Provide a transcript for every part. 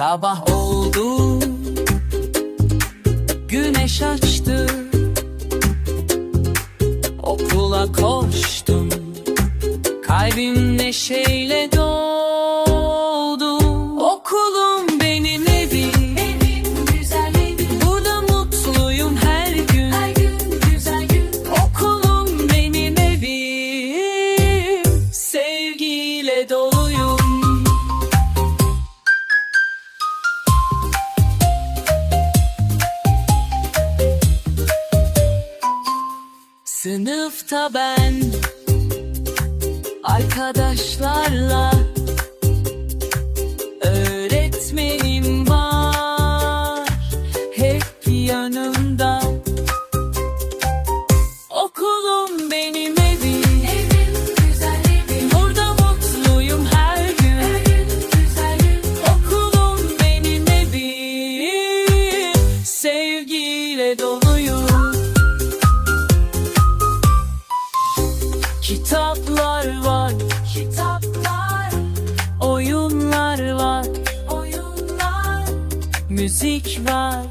Sabah oldu Güneş açtı. Okula koştum Kalbim neşeyle doldu. Okulum benim evim Evim güzel evim Burada mutluyum her gün. Her gün güzel gün Okulum benim evim Sevgiyle doluyum Sınıfta ben Arkadaşlarla Öğretmenim var. Hep yanımda Kitaplar var. Kitaplar. Oyunlar var. Oyunlar. Müzik var.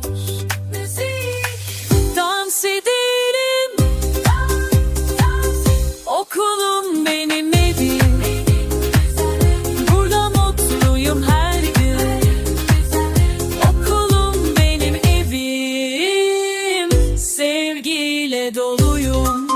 Müzik. Dans edelim. Dans, dans. Okulum benim evim. Burada mutluyum her gün. Okulum benim evim. Sevgiyle doluyum.